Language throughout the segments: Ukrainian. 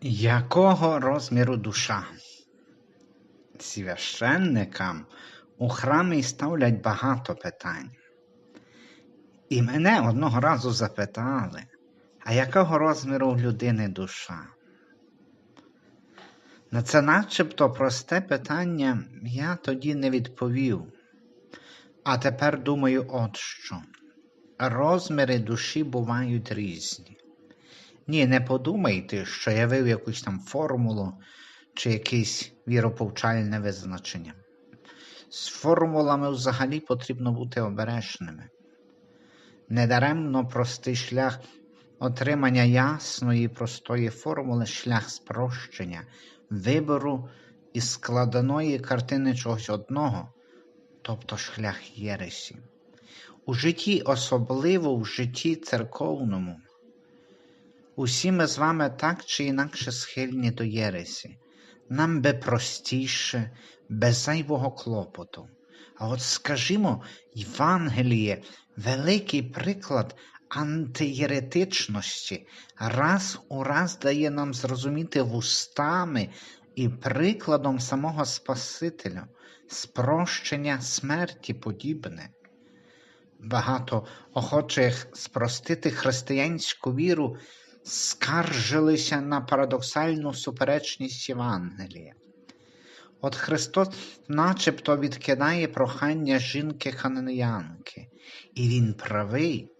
Якого розміру душа? Священникам у храмі ставлять багато питань. І мене одного разу запитали, а якого розміру в людини душа? На це начебто просте питання я тоді не відповів. А тепер думаю, от що. Розміри душі бувають різні. Ні, не подумайте, що я вив якусь там формулу чи якесь віроповчальне визначення. З формулами взагалі потрібно бути обережними. Недаремно простий шлях отримання ясної і простої формули, шлях спрощення, вибору із складеної картини чогось одного, тобто шлях Єресі. У житті, особливо в житті церковному. Усі ми з вами так чи інакше схильні до Єресі. Нам би простіше, без зайвого клопоту. А от скажімо, Євангеліє великий приклад антиєретичності, раз у раз дає нам зрозуміти вустами і прикладом самого Спасителя, спрощення смерті подібне. Багато охочих спростити християнську віру скаржилися на парадоксальну суперечність Євангелія. От Христос начебто відкидає прохання жінки хананеянки, і Він правий,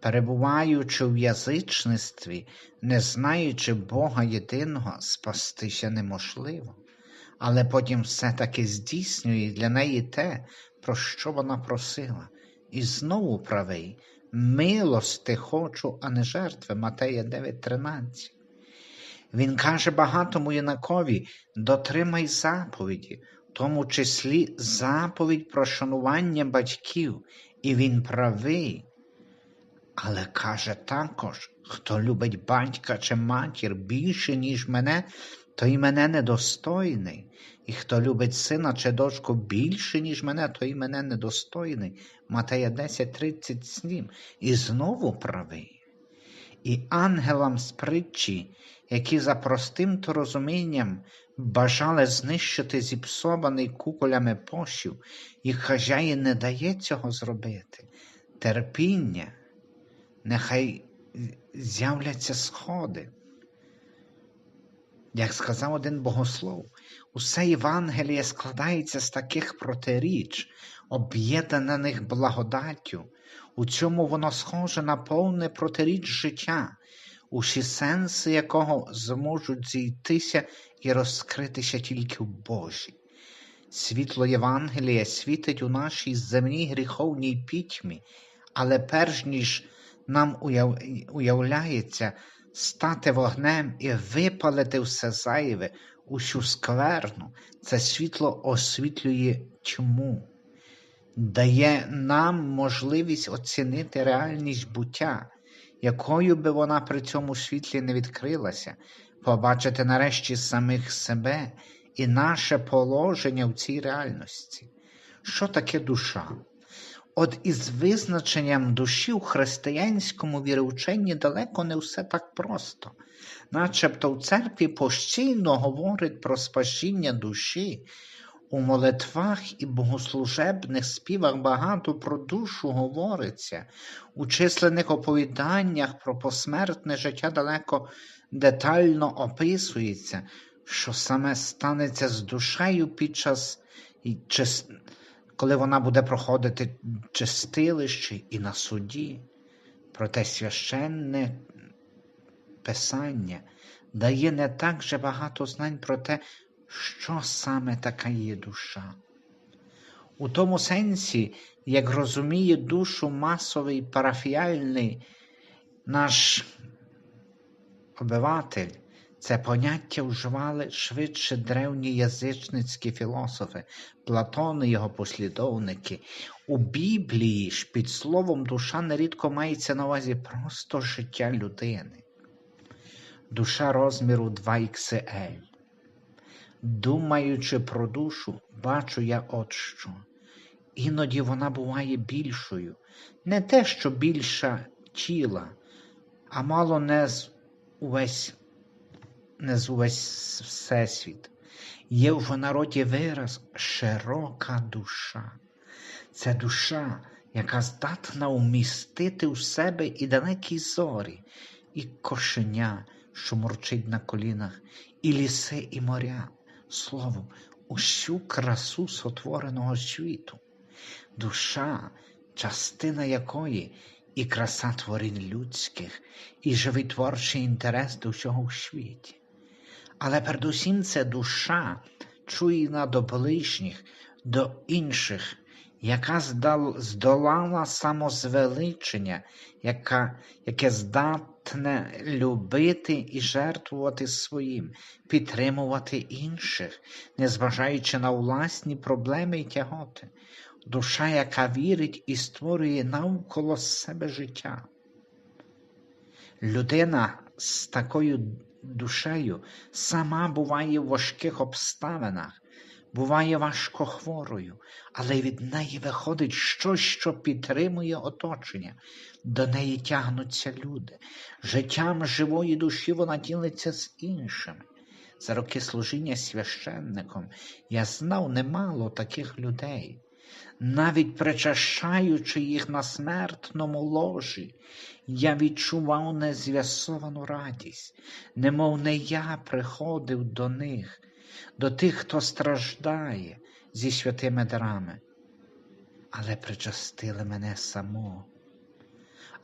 перебуваючи в язичництві, не знаючи Бога єдиного, спастися неможливо, але потім все-таки здійснює для неї те, про що вона просила, і знову правий. Милости хочу, а не жертви. Матея 9:13. Він каже багатому юнакові, дотримай заповіді, в тому числі заповідь про шанування батьків, і він правий. Але каже також, хто любить батька чи матір більше, ніж мене, той мене недостойний. І хто любить сина чи дочку більше, ніж мене, той мене недостойний. Матея 10:37. І знову правий. І ангелам з притчі, які за простим то розумінням бажали знищити зіпсований куколями пошів, їх хазяїн не дає цього зробити. Терпіння, нехай з'являться сходи. Як сказав один богослов, усе Євангеліє складається з таких протиріч, об'єднаних благодаттю, у цьому воно схоже на повне протиріч життя, усі сенси якого зможуть зійтися і розкритися тільки в Божі. Світло Євангелія світить у нашій земній гріховній пітьмі, але перш ніж нам уяв... уявляється стати вогнем і випалити все зайве, усю скверну, це світло освітлює тьму, дає нам можливість оцінити реальність буття, якою би вона при цьому світлі не відкрилася, побачити нарешті самих себе і наше положення в цій реальності. Що таке душа? От із визначенням душі у християнському віроученні далеко не все так просто. Начебто в церкві постійно говорить про спасіння душі, у молитвах і богослужебних співах багато про душу говориться, у численних оповіданнях про посмертне життя далеко детально описується, що саме станеться з душею під час коли вона буде проходити чистилище і на суді, проте священне писання дає не так же багато знань про те, що саме така є душа. У тому сенсі, як розуміє душу масовий парафіальний наш обиватель, це поняття вживали швидше древні язичницькі філософи, Платон і його послідовники. У Біблії ж під словом душа нерідко мається на увазі просто життя людини. Душа розміру 2XL. Думаючи про душу, бачу я от що. Іноді вона буває більшою, не те, що більша тіла, а мало не увесь не увесь всесвіт. Є в народі вираз широка душа. Це душа, яка здатна вмістити у себе і далекі зорі, і кошеня, що мурчить на колінах, і ліси, і моря, словом, усю красу сотвореного світу. Душа, частина якої і краса творінь людських, і живий творчий інтерес до всього в світі. Але передусім це душа, чуйна до ближніх, до інших, яка здолала самозвеличення, яка, яке здатне любити і жертвувати своїм, підтримувати інших, незважаючи на власні проблеми і тяготи, душа, яка вірить і створює навколо себе життя. Людина з такою душею сама буває в важких обставинах, буває важко хворою, але від неї виходить щось, що підтримує оточення, до неї тягнуться люди. Життям живої душі вона ділиться з іншими. За роки служіння священником я знав немало таких людей, навіть причащаючи їх на смертному ложі, я відчував незв'ясовану радість, немов не я приходив до них, до тих, хто страждає зі святими дарами, але причастили мене самого.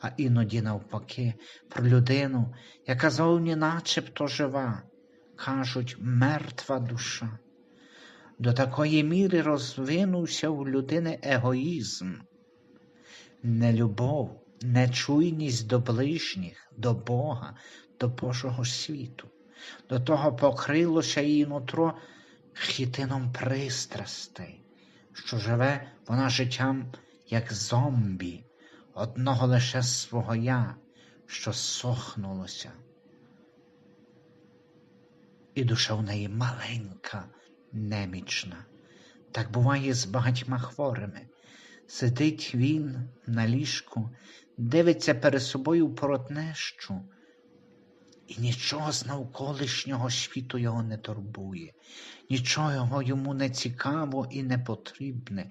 А іноді, навпаки, про людину, яка зовні начебто жива, кажуть мертва душа. До такої міри розвинувся у людини егоїзм, нелюбов, нечуйність до ближніх, до Бога, до Божого світу. До того покрилося її нутро хітином пристрастей, що живе вона життям, як зомбі, одного лише свого я, що сохнулося. І душа в неї маленька немічна. Так буває з багатьма хворими. Сидить він на ліжку, дивиться перед собою поротнещу, і нічого з навколишнього світу його не турбує, нічого йому не цікаво і не потрібне,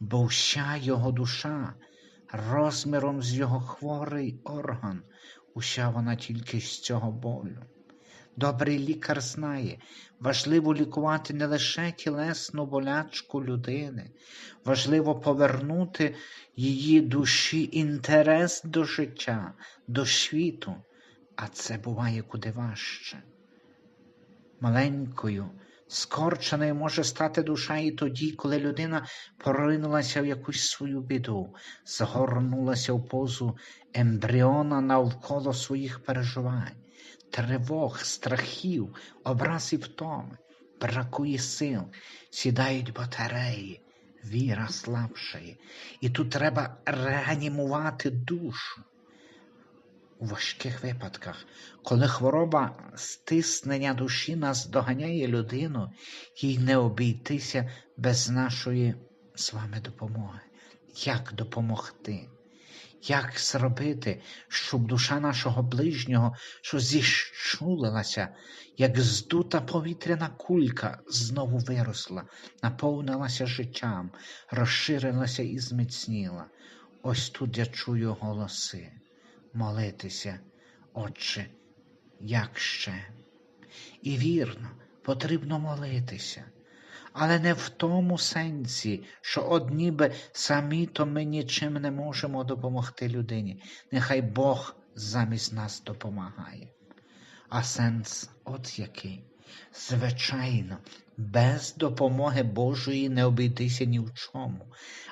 бо вся його душа розміром з його хворий орган, уся вона тільки з цього болю. Добрий лікар знає, важливо лікувати не лише тілесну болячку людини, важливо повернути її душі інтерес до життя, до світу, а це буває куди важче. Маленькою, скорченою може стати душа і тоді, коли людина поринулася в якусь свою біду, згорнулася в позу ембріона навколо своїх переживань тривог, страхів, образ і втоми, бракує сил, сідають батареї, віра слабшає. І тут треба реанімувати душу. У важких випадках, коли хвороба стиснення душі нас доганяє людину, їй не обійтися без нашої з вами допомоги. Як допомогти? Як зробити, щоб душа нашого ближнього, що зіщулилася, як здута повітряна кулька, знову виросла, наповнилася життям, розширилася і зміцніла. Ось тут я чую голоси. Молитися, Отче, як ще? І вірно, потрібно молитися але не в тому сенсі, що от ніби самі то ми нічим не можемо допомогти людині. Нехай Бог замість нас допомагає. А сенс от який. Звичайно, без допомоги Божої не обійтися ні в чому.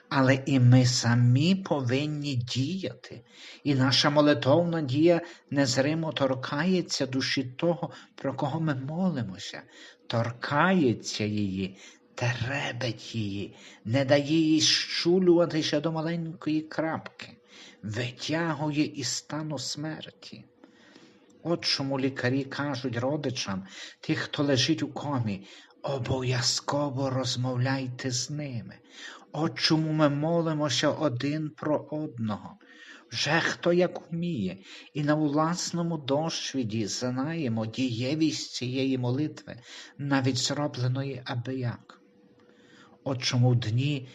Але і ми самі повинні діяти, і наша молитовна дія незримо торкається душі того, про кого ми молимося, торкається її, теребить її, не дає їй щулюватися до маленької крапки, витягує із стану смерті. От чому лікарі кажуть родичам, тих, хто лежить у комі, обов'язково розмовляйте з ними. От чому ми молимося один про одного, Вже хто як уміє, і на власному досвіді знаємо дієвість цієї молитви, навіть зробленої аби як. От чому в дні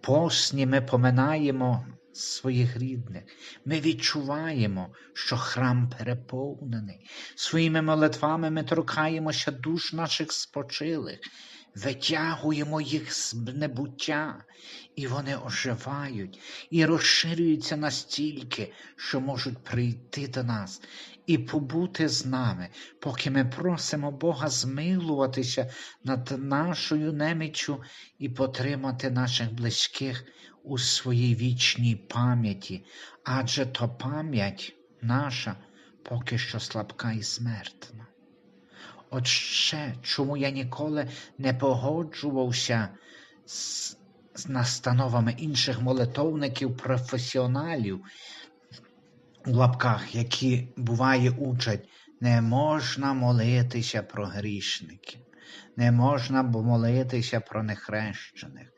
постні ми поминаємо своїх рідних, ми відчуваємо, що храм переповнений. Своїми молитвами ми торкаємося душ наших спочилих, витягуємо їх з небуття, і вони оживають і розширюються настільки, що можуть прийти до нас і побути з нами, поки ми просимо Бога змилуватися над нашою неміччю і потримати наших близьких у своїй вічній пам'яті, адже то пам'ять наша поки що слабка і смертна. От ще чому я ніколи не погоджувався з, настановами інших молитовників, професіоналів у лапках, які буває учать, не можна молитися про грішників, не можна молитися про нехрещених,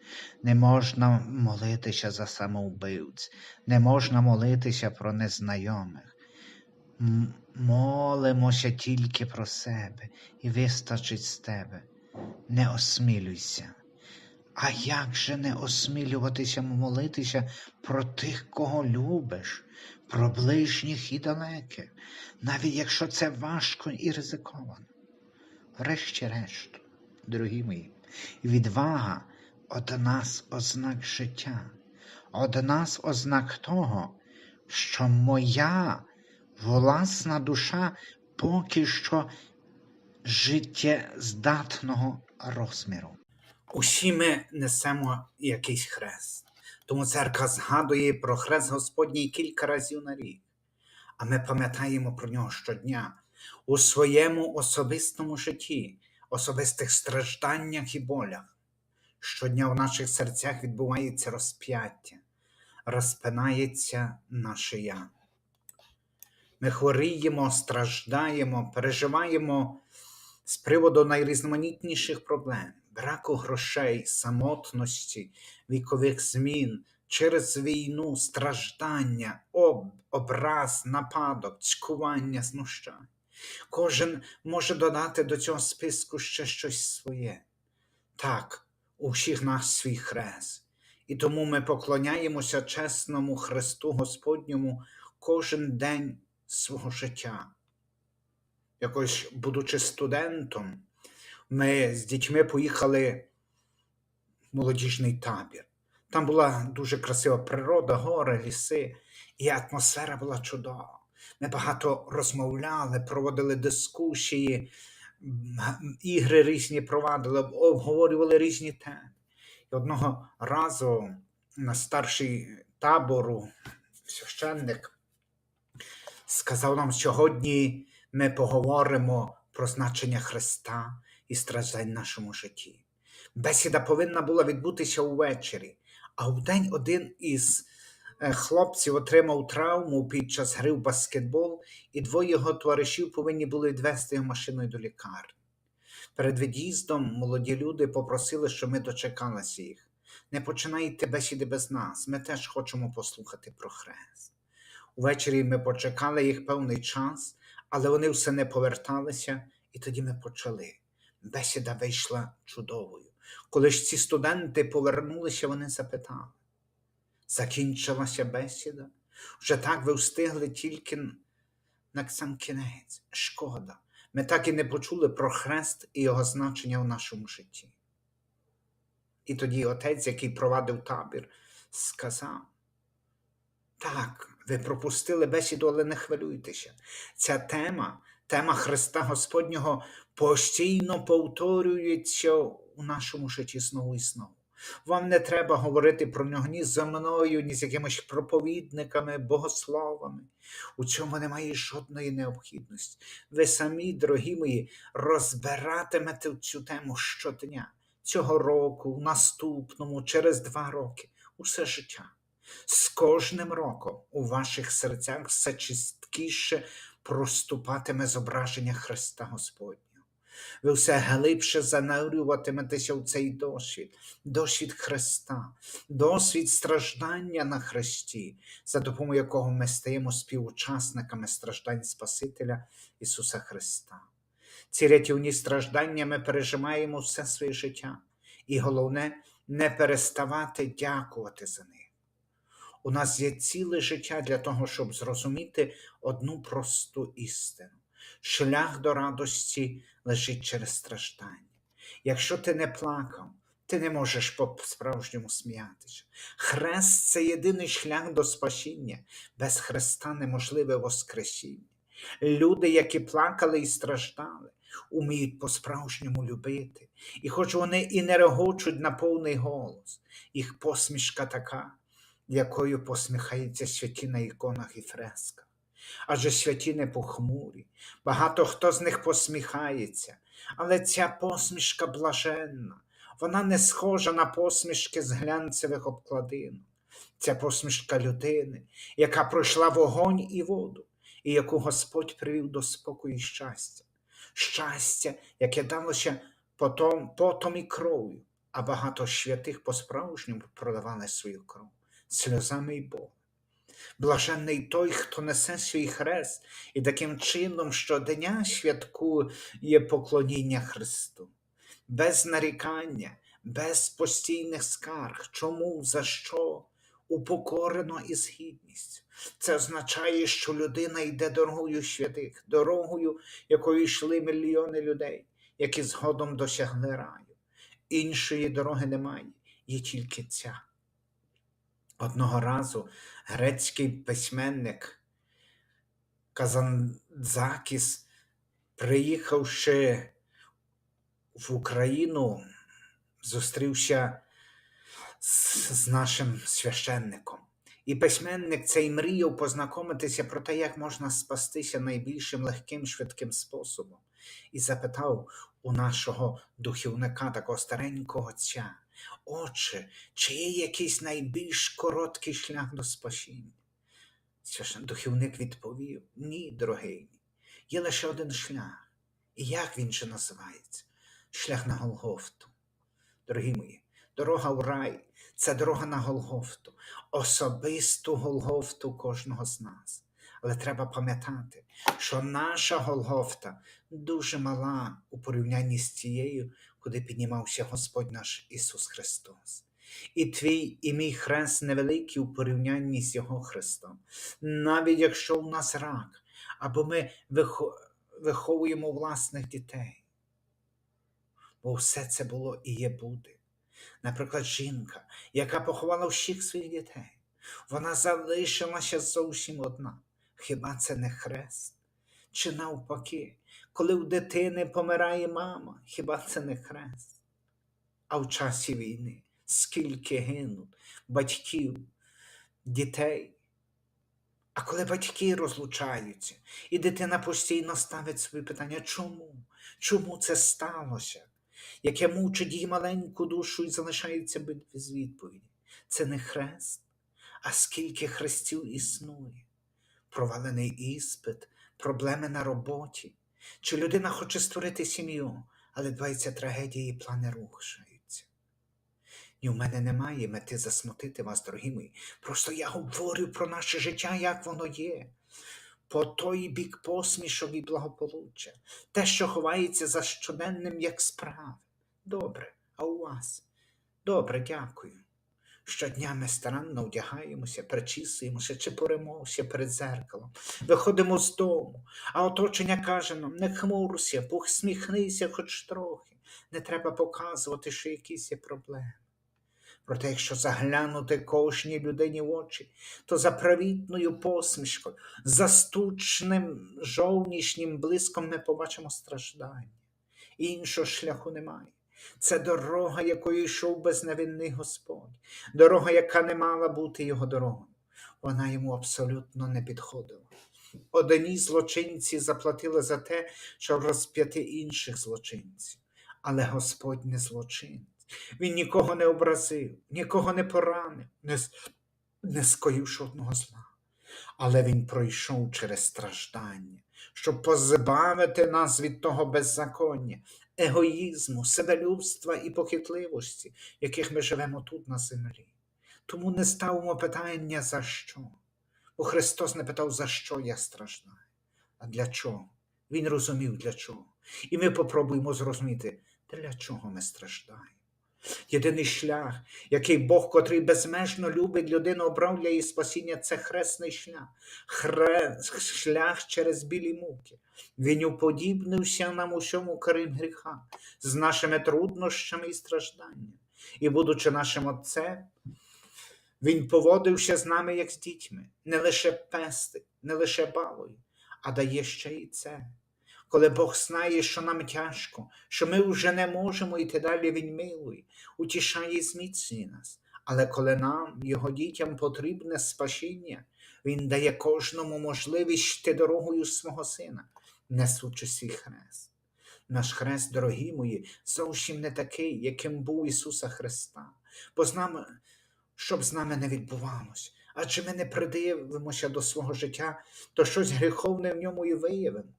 не можна молитися за самовбивць, не можна молитися про незнайомих. Молимося тільки про себе і вистачить з тебе. Не осмілюйся. А як же не осмілюватися молитися про тих, кого любиш, про ближніх і далеких, навіть якщо це важко і ризиковано? Врешті-решт, дорогі мої, відвага одна з ознак життя, одна з ознак того, що моя власна душа поки що життєздатного розміру. Усі ми несемо якийсь хрест. Тому церква згадує про хрест Господній кілька разів на рік, а ми пам'ятаємо про нього щодня у своєму особистому житті, особистих стражданнях і болях. Щодня в наших серцях відбувається розп'яття, розпинається наше я. Ми хворіємо, страждаємо, переживаємо з приводу найрізноманітніших проблем, браку грошей, самотності, вікових змін, через війну, страждання, об, образ, нападок, цькування, знущань. Кожен може додати до цього списку ще щось своє. Так, у всіх нас свій хрест. І тому ми поклоняємося чесному Христу Господньому кожен день свого життя. Якось, будучи студентом, ми з дітьми поїхали в молодіжний табір. Там була дуже красива природа, гори, ліси, і атмосфера була чудова. Ми багато розмовляли, проводили дискусії, ігри різні провадили, обговорювали різні теми. І одного разу на старший табору священник сказав нам, сьогодні ми поговоримо про значення Христа і страждань в нашому житті. Бесіда повинна була відбутися увечері, а вдень один із е, хлопців отримав травму під час гри в баскетбол, і двоє його товаришів повинні були відвести його машиною до лікарні. Перед від'їздом молоді люди попросили, щоб ми дочекалися їх. Не починайте бесіди без нас, ми теж хочемо послухати про хрест. Увечері ми почекали їх певний час, але вони все не поверталися, і тоді ми почали. Бесіда вийшла чудовою. Коли ж ці студенти повернулися, вони запитали: закінчилася бесіда? Вже так ви встигли тільки на сам кінець. Шкода. Ми так і не почули про хрест і його значення в нашому житті. І тоді отець, який провадив табір, сказав: так, ви пропустили бесіду, але не хвилюйтеся. Ця тема, тема Христа Господнього, постійно повторюється у нашому житті знову і знову. Вам не треба говорити про нього ні зі мною, ні з якимись проповідниками, богословами. У цьому немає жодної необхідності. Ви самі, дорогі мої, розбиратимете цю тему щодня, цього року, наступному, через два роки, усе життя. З кожним роком у ваших серцях все чисткіше проступатиме зображення Христа Господнього. Ви все глибше занурюватиметеся у цей досвід, досвід Христа, досвід страждання на Христі, за допомогою якого ми стаємо співучасниками страждань Спасителя Ісуса Христа. Ці рятівні страждання ми пережимаємо все своє життя, і головне не переставати дякувати за них. У нас є ціле життя для того, щоб зрозуміти одну просту істину. Шлях до радості лежить через страждання. Якщо ти не плакав, ти не можеш по-справжньому сміятися. Хрест це єдиний шлях до спасіння. Без Христа неможливе Воскресіння. Люди, які плакали і страждали, уміють по-справжньому любити. І хоч вони і не регочуть на повний голос, їх посмішка така, якою посміхаються святі на іконах і фресках. Адже святі не похмурі, багато хто з них посміхається, але ця посмішка блаженна, вона не схожа на посмішки з глянцевих обкладинок. Ця посмішка людини, яка пройшла вогонь і воду, і яку Господь привів до спокою і щастя. Щастя, яке далося потом, потом і кров'ю, а багато святих по-справжньому проливали свою кров сльозами й болем. Блаженний той, хто несе свій хрест, і таким чином щодня святкує поклоніння Христу, без нарікання, без постійних скарг, чому, за що, упокорено і з гідністю. Це означає, що людина йде дорогою святих, дорогою, якою йшли мільйони людей, які згодом досягли раю. Іншої дороги немає, є тільки ця. Одного разу грецький письменник Казанзакіс, приїхавши в Україну, зустрівся з, з нашим священником. І письменник цей мріяв познайомитися про те, як можна спастися найбільшим легким швидким способом, і запитав у нашого духівника, такого старенького отця, Отче, чи є якийсь найбільш короткий шлях до спасіння? Священ духівник відповів: Ні, дорогий, є лише один шлях. І як він же називається? Шлях на Голгофту. Дорогі мої, дорога в рай це дорога на Голгофту, особисту Голгофту кожного з нас. Але треба пам'ятати, що наша Голгофта дуже мала у порівнянні з тією, куди піднімався Господь наш Ісус Христос. І твій і мій хрест невеликий у порівнянні з Його Христом. Навіть якщо у нас рак, або ми виховуємо власних дітей. Бо все це було і є буде. Наприклад, жінка, яка поховала всіх своїх дітей, вона залишилася зовсім одна. Хіба це не хрест? Чи навпаки, коли в дитини помирає мама, хіба це не хрест? А в часі війни скільки гинуть батьків, дітей. А коли батьки розлучаються, і дитина постійно ставить собі питання, чому? Чому це сталося? Яке мучить її маленьку душу і залишається без відповіді. Це не хрест, а скільки хрестів існує. Провалений іспит, проблеми на роботі. Чи людина хоче створити сім'ю, але відбувається трагедія і плани рухаються. І в мене немає мети засмутити вас, дорогі мої. Просто я говорю про наше життя, як воно є. По той бік посмішок і благополуччя, те, що ховається за щоденним, як справи. Добре, а у вас? Добре, дякую. Щодня ми старанно вдягаємося, причісуємося чи поремося перед зеркалом, виходимо з дому, а оточення каже нам: не хмурся, посміхнися хоч трохи, не треба показувати, що якісь є проблеми. Проте, якщо заглянути кожній людині в очі, то за привітною посмішкою, за стучним жовнішнім блиском ми побачимо страждання. Іншого шляху немає. Це дорога, якою йшов безневинний Господь, дорога, яка не мала бути його дорогою. Вона йому абсолютно не підходила. Одні злочинці заплатили за те, щоб розп'яти інших злочинців. Але Господь не злочинець. Він нікого не образив, нікого не поранив, не, не скоїв жодного зла. Але він пройшов через страждання, щоб позбавити нас від того беззаконня, егоїзму, себелюбства і похитливості, яких ми живемо тут на землі. Тому не ставимо питання за що. Бо Христос не питав, за що я страждаю, а для чого. Він розумів для чого. І ми попробуємо зрозуміти, для чого ми страждаємо. Єдиний шлях, який Бог, котрий безмежно любить людину, обрав для її спасіння, це хресний шлях, Хрест, шлях через білі муки. Він уподібнився нам усьому крім гріха, з нашими труднощами і стражданнями. І, будучи нашим Отцем, він поводився з нами, як з дітьми, не лише пестить, не лише балує, а дає ще й це. Коли Бог знає, що нам тяжко, що ми вже не можемо йти далі, Він милує, утішає і зміцнює нас. Але коли нам, його дітям, потрібне спасіння, Він дає кожному можливість йти дорогою свого сина, несучи свій хрест. Наш хрест, дорогі мої, зовсім не такий, яким був Ісуса Христа. Бо з нами, щоб з нами не відбувалось, адже ми не придивимося до свого життя, то щось гріховне в ньому і виявимо.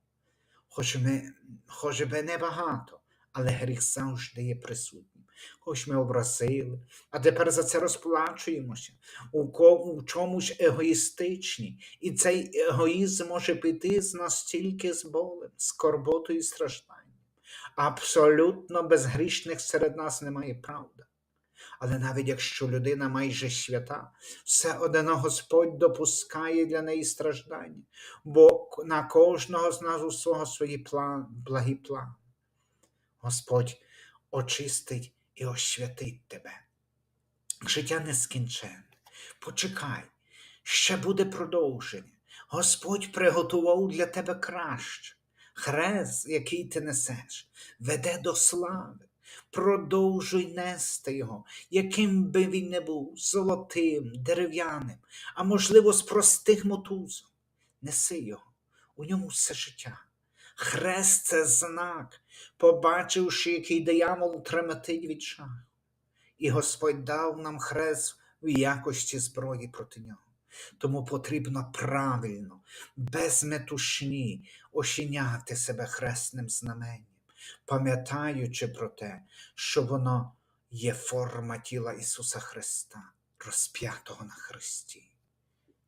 Хоч ми, хоч би небагато, але гріх завжди є присутнім. Хоч ми образили, а тепер за це розплачуємося, у, ко, у чомусь егоїстичні, і цей егоїзм може піти з нас тільки з болем, скорботою і стражданням. Абсолютно безгрішних серед нас немає правда. Але навіть якщо людина майже свята, все одно Господь допускає для неї страждання, бо на кожного з нас у свого свої план, благі плани. Господь очистить і освятить тебе. Життя нескінченне. Почекай, ще буде продовження. Господь приготував для тебе краще. Хрест, який ти несеш, веде до слави. Продовжуй нести його, яким би він не був, золотим, дерев'яним, а можливо, з простих мотузок. Неси його, у ньому все життя. Хрест це знак, побачивши, який диявол тремтить від жаху. І Господь дав нам хрест в якості зброї проти нього. Тому потрібно правильно, без метушні, ошіняти себе хресним знаменням, пам'ятаючи про те, що воно є форма тіла Ісуса Христа, розп'ятого на Христі.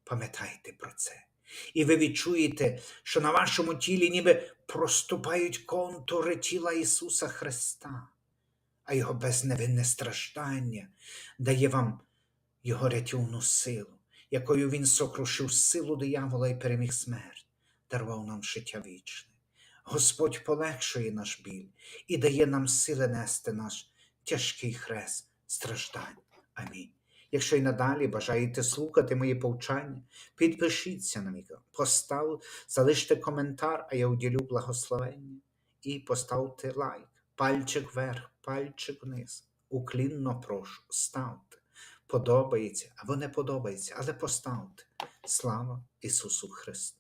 Пам'ятайте про це. І ви відчуєте, що на вашому тілі ніби проступають контури тіла Ісуса Христа, а Його безневинне страждання дає вам Його рятівну силу, якою Він сокрушив силу диявола і переміг смерть, дарував нам життя вічне. Господь полегшує наш біль і дає нам сили нести наш тяжкий хрест страждань. Амінь. Якщо й надалі бажаєте слухати мої повчання, підпишіться на мій постав, залиште коментар, а я уділю благословення. І поставте лайк, пальчик вверх, пальчик вниз. Уклінно прошу, ставте. Подобається або не подобається, але поставте. Слава Ісусу Христу!